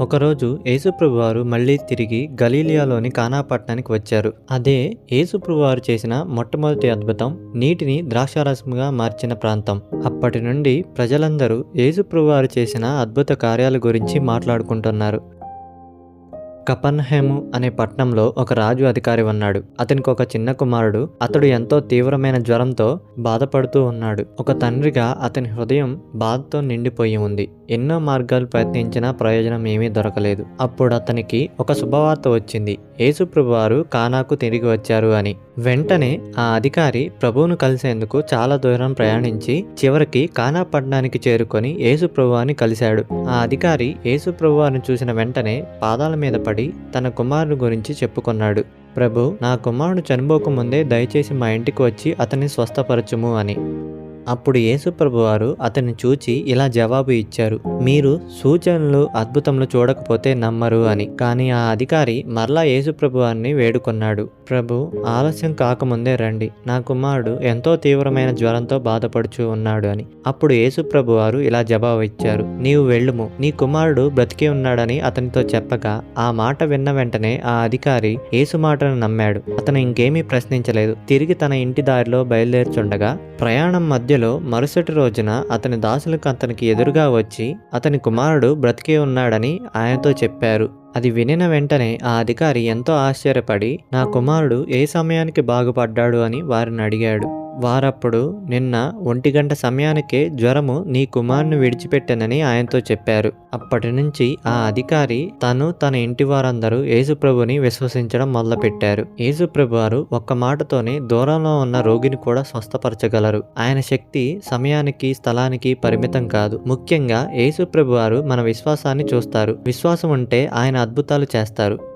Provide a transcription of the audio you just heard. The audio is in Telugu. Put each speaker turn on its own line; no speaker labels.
ఒకరోజు యేసుప్రభు వారు మళ్ళీ తిరిగి గలీలియాలోని కానాపట్నానికి వచ్చారు. అదే యేసుప్రభు వారు చేసిన మొట్టమొదటి అద్భుతం నీటిని ద్రాక్షారసముగా మార్చిన ప్రాంతం. అప్పటి నుండి ప్రజలందరూ యేసుప్రభు వారు చేసిన అద్భుత కార్యాల గురించి మాట్లాడుకుంటున్నారు. కపన్హెము అనే పట్టణంలో ఒక రాజు అధికారి ఉన్నాడు. అతనికి ఒక చిన్న కుమారుడు అతడు ఎంతో తీవ్రమైన జ్వరంతో బాధపడుతూ ఉన్నాడు. ఒక తండ్రిగా అతని హృదయం బాధతో నిండిపోయి ఉంది. ఎన్నో మార్గాలు ప్రయత్నించినా ప్రయోజనం ఏమీ దొరకలేదు. అప్పుడు అతనికి ఒక శుభవార్త వచ్చింది. యేసుప్రభు వారు కానాకు తిరిగి వచ్చారు అని. వెంటనే ఆ అధికారి ప్రభువును కలిసేందుకు చాలా దూరం ప్రయాణించి చివరికి కానా పట్టణానికి చేరుకొని యేసుప్రభువాని కలిశాడు. ఆ అధికారి యేసుప్రభువారిని చూసిన వెంటనే పాదాల మీద పడి తన కుమారుని గురించి చెప్పుకున్నాడు. ప్రభు నా కుమారుడు చనిపోకముందే దయచేసి మా ఇంటికి వచ్చి అతన్ని స్వస్థపరచుము అని. అప్పుడు యేసుప్రభు వారు అతన్ని చూచి ఇలా జవాబు ఇచ్చారు మీరు సూచనలు అద్భుతములు చూడకపోతే నమ్మరు అని. కానీ ఆ అధికారి మరలా యేసుప్రభు వారిని వేడుకొన్నాడు ప్రభు ఆలస్యం కాకముందే రండి నా కుమారుడు ఎంతో తీవ్రమైన జ్వరంతో బాధపడుచు ఉన్నాడు అని. అప్పుడు యేసుప్రభు వారు ఇలా జవాబు ఇచ్చారు నీవు వెళ్ళుము నీ కుమారుడు బ్రతికి ఉన్నాడని అతనితో చెప్పగా ఆ మాట విన్న వెంటనే ఆ అధికారి యేసు మాటను నమ్మాడు అతను ఇంకేమీ ప్రశ్నించలేదు తిరిగి తన ఇంటి దారిలో బయలుదేరుచుండగా ప్రయాణం మధ్య మధ్యలో మరుసటి రోజున అతని దాసులకు అతనికి ఎదురుగా వచ్చి అతని కుమారుడు బ్రతికే ఉన్నాడని ఆయనతో చెప్పారు. అది వినిన వెంటనే ఆ అధికారి ఎంతో ఆశ్చర్యపడి నా కుమారుడు ఏ సమయానికి బాగుపడ్డాడు అని వారిని అడిగాడు. వారప్పుడు నిన్న ఒంటి గంట సమయానికే జ్వరము నీ కుమారుని విడిచిపెట్టానని ఆయనతో చెప్పారు. అప్పటి నుంచి ఆ అధికారి తను తన ఇంటి వారందరూ యేసుప్రభుని విశ్వసించడం మొదలుపెట్టారు. యేసుప్రభు వారు ఒక్క మాటతోనే దూరంలో ఉన్న రోగిని కూడా స్వస్థపరచగలరు. ఆయన శక్తి సమయానికి స్థలానికి పరిమితం కాదు. ముఖ్యంగా యేసుప్రభు వారు మన విశ్వాసాన్ని చూస్తారు. విశ్వాసం ఉంటే ఆయన అద్భుతాలు చేస్తారు.